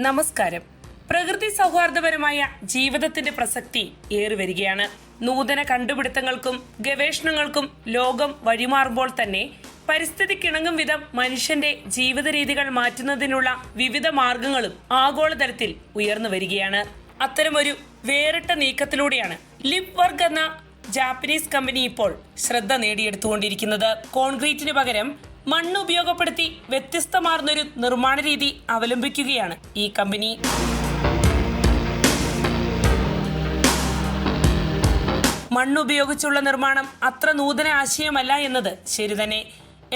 നമസ്കാരം. പ്രകൃതി സൗഹാർദ്ദപരമായ ജീവിതത്തിന്റെ പ്രസക്തി ഏറി വരികയാണ്. നൂതന കണ്ടുപിടുത്തങ്ങൾക്കും ഗവേഷണങ്ങൾക്കും ലോകം വഴിമാറുമ്പോൾ തന്നെ പരിസ്ഥിതിക്കിണങ്ങും വിധം മനുഷ്യന്റെ ജീവിത രീതികൾ മാറ്റുന്നതിനുള്ള വിവിധ മാർഗങ്ങളും ആഗോളതലത്തിൽ ഉയർന്നു വരികയാണ്. അത്തരമൊരു വേറിട്ട നീക്കത്തിലൂടെയാണ് ലിപ് വർഗ് എന്ന ജാപ്പനീസ് കമ്പനി ഇപ്പോൾ ശ്രദ്ധ നേടിയെടുത്തുകൊണ്ടിരിക്കുന്നത്. കോൺക്രീറ്റിന് പകരം മണ്ണ് ഉപയോഗപ്പെടുത്തി വ്യത്യസ്തമാർന്നൊരു നിർമ്മാണ രീതി അവലംബിക്കുകയാണ് ഈ കമ്പനി. മണ്ണുപയോഗിച്ചുള്ള നിർമ്മാണം അത്ര നൂതന ആശയമല്ല എന്നത് ശരി തന്നെ.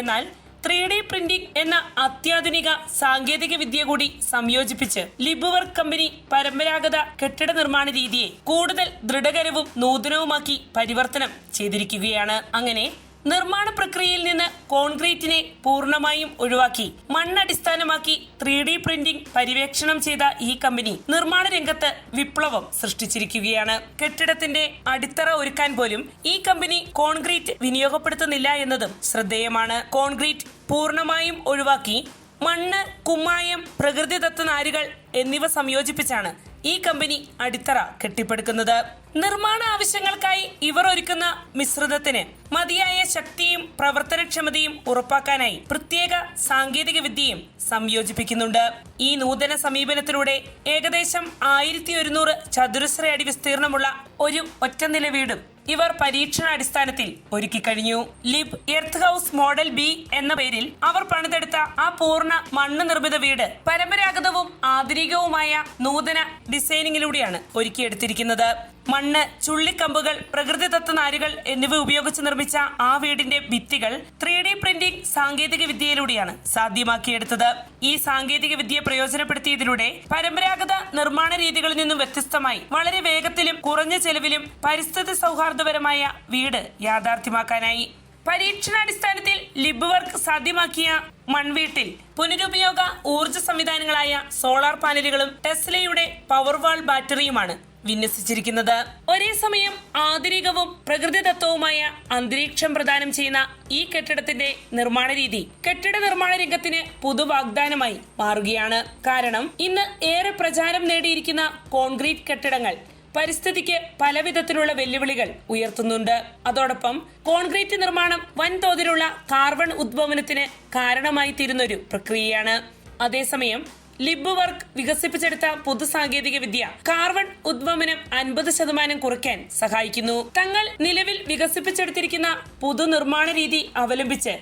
എന്നാൽ ത്രീ ഡി പ്രിന്റിംഗ് എന്ന അത്യാധുനിക സാങ്കേതിക വിദ്യ കൂടി സംയോജിപ്പിച്ച് ലിബുവർക്ക് കമ്പനി പരമ്പരാഗത കെട്ടിട നിർമ്മാണ രീതിയെ കൂടുതൽ ദൃഢകരവും നൂതനവുമാക്കി പരിവർത്തനം ചെയ്തിരിക്കുകയാണ്. അങ്ങനെ നിർമ്മാണ പ്രക്രിയയിൽ നിന്ന് കോൺക്രീറ്റിനെ പൂർണമായും ഒഴിവാക്കി. മണ്ണടിസ്ഥാനമാക്കി ത്രീ ഡി പ്രിന്റിംഗ് പര്യവേക്ഷണം ചെയ്ത ഈ കമ്പനി നിർമ്മാണ രംഗത്ത് വിപ്ലവം സൃഷ്ടിച്ചിരിക്കുകയാണ്. കെട്ടിടത്തിന്റെ അടിത്തറ ഒരുക്കാൻ പോലും ഈ കമ്പനി കോൺക്രീറ്റ് വിനിയോഗപ്പെടുത്തുന്നില്ല എന്നതും ശ്രദ്ധേയമാണ്. കോൺക്രീറ്റ് പൂർണമായും ഒഴിവാക്കി മണ്ണ് കുമ്മായം പ്രകൃതിദത്ത നാരുകൾ എന്നിവ സംയോജിപ്പിച്ചാണ് ഈ കമ്പനി അടിത്തറ കെട്ടിപ്പടുക്കുന്നത്. നിർമ്മാണ ആവശ്യങ്ങൾക്കായി ഇവർ ഒരുക്കുന്ന മിശ്രിതത്തിന് മതിയായ ശക്തിയും പ്രവർത്തനക്ഷമതയും ഉറപ്പാക്കാനായി പ്രത്യേക സാങ്കേതിക വിദ്യയും സംയോജിപ്പിക്കുന്നുണ്ട്. ഈ നൂതന സമീപനത്തിലൂടെ ഏകദേശം ആയിരത്തി ഒരുന്നൂറ് ചതുരശ്ര അടി വിസ്തീർണമുള്ള ഒരു ഒറ്റനില വീടും ഇവർ പരീക്ഷണാടിസ്ഥാനത്തിൽ ഒരുക്കി കഴിഞ്ഞു ലിബ് എർത്ത് ഹൗസ് മോഡൽ ബി എന്ന പേരിൽ അവർ പണിതെടുത്ത ആ പൂർണ മണ്ണ് നിർമ്മിത വീട് പരമ്പരാഗതവും ആധുനികവുമായ നൂതന ഡിസൈനിങ്ങിലൂടെയാണ് ഒരുക്കിയെടുത്തിരിക്കുന്നത്. മണ്ണ് ചുള്ളിക്കമ്പുകൾ പ്രകൃതിദത്ത നാരുകൾ എന്നിവ ഉപയോഗിച്ച് നിർമ്മിച്ച ആ വീടിന്റെ ഭിത്തികൾ ത്രീ ഡി പ്രിന്റിംഗ് സാങ്കേതിക വിദ്യയിലൂടെയാണ് സാധ്യമാക്കിയെടുത്തത്. ഈ സാങ്കേതിക വിദ്യ പ്രയോജനപ്പെടുത്തിയതിലൂടെ പരമ്പരാഗത നിർമ്മാണ രീതികളിൽ നിന്നും വ്യത്യസ്തമായി വളരെ വേഗത്തിലും കുറഞ്ഞ ചെലവിലും പരിസ്ഥിതി സൗഹാർദ്ദപരമായ വീട് യാഥാർത്ഥ്യമാക്കാനായി. പരീക്ഷണാടിസ്ഥാനത്തിൽ ലിബ് വർക്ക് സാധ്യമാക്കിയ മൺവീട്ടിൽ പുനരുപയോഗ ഊർജ സംവിധാനങ്ങളായ സോളാർ പാനലുകളും ടെസ്ലയുടെ പവർവാൾ ബാറ്ററിയുമാണ് വിന്യസിച്ചിരിക്കുന്നത്. ഒരേ സമയം ആധുനികവും പ്രകൃതിദത്തവുമായ അന്തരീക്ഷം പ്രദാനം ചെയ്യുന്ന ഈ കെട്ടിടത്തിന്റെ നിർമ്മാണ രീതി കെട്ടിട നിർമ്മാണ രംഗത്തിന് പുതുവാഗ്ദാനമായി മാറുകയാണ്. കാരണം ഇന്ന് ഏറെ പ്രചാരം നേടിയിരിക്കുന്ന കോൺക്രീറ്റ് കെട്ടിടങ്ങൾ പരിസ്ഥിതിക്ക് പലവിധത്തിലുള്ള വെല്ലുവിളികൾ ഉയർത്തുന്നുണ്ട്. അതോടൊപ്പം കോൺക്രീറ്റ് നിർമ്മാണം വൻതോതിലുള്ള കാർബൺ ഉദ്ഭവനത്തിന് കാരണമായി തീരുന്നൊരു പ്രക്രിയയാണ്. അതേസമയം ലിബ് വർക്ക് വികസിപ്പിച്ചെടുത്ത പുതു സാങ്കേതിക വിദ്യ കാർബൺ ഉദ്വമനം അൻപത് ശതമാനം കുറയ്ക്കാൻ സഹായിക്കുന്നു. തങ്ങൾ നിലവിൽ വികസിപ്പിച്ചെടുത്തിരിക്കുന്ന പുതു നിർമ്മാണ രീതി അവലംബിച്ച്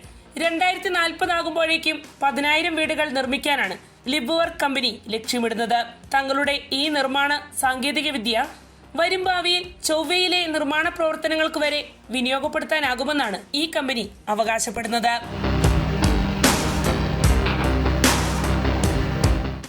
രണ്ടായിരത്തി നാൽപ്പതാകുമ്പോഴേക്കും പതിനായിരം വീടുകൾ നിർമ്മിക്കാനാണ് ലിബ് വർക്ക് കമ്പനി ലക്ഷ്യമിടുന്നത്. തങ്ങളുടെ ഈ നിർമ്മാണ സാങ്കേതിക വിദ്യ വരും ഭാവിയിൽ ചൊവ്വയിലെ നിർമ്മാണ പ്രവർത്തനങ്ങൾക്ക് വരെ വിനിയോഗപ്പെടുത്താനാകുമെന്നാണ് ഈ കമ്പനി അവകാശപ്പെടുന്നത്.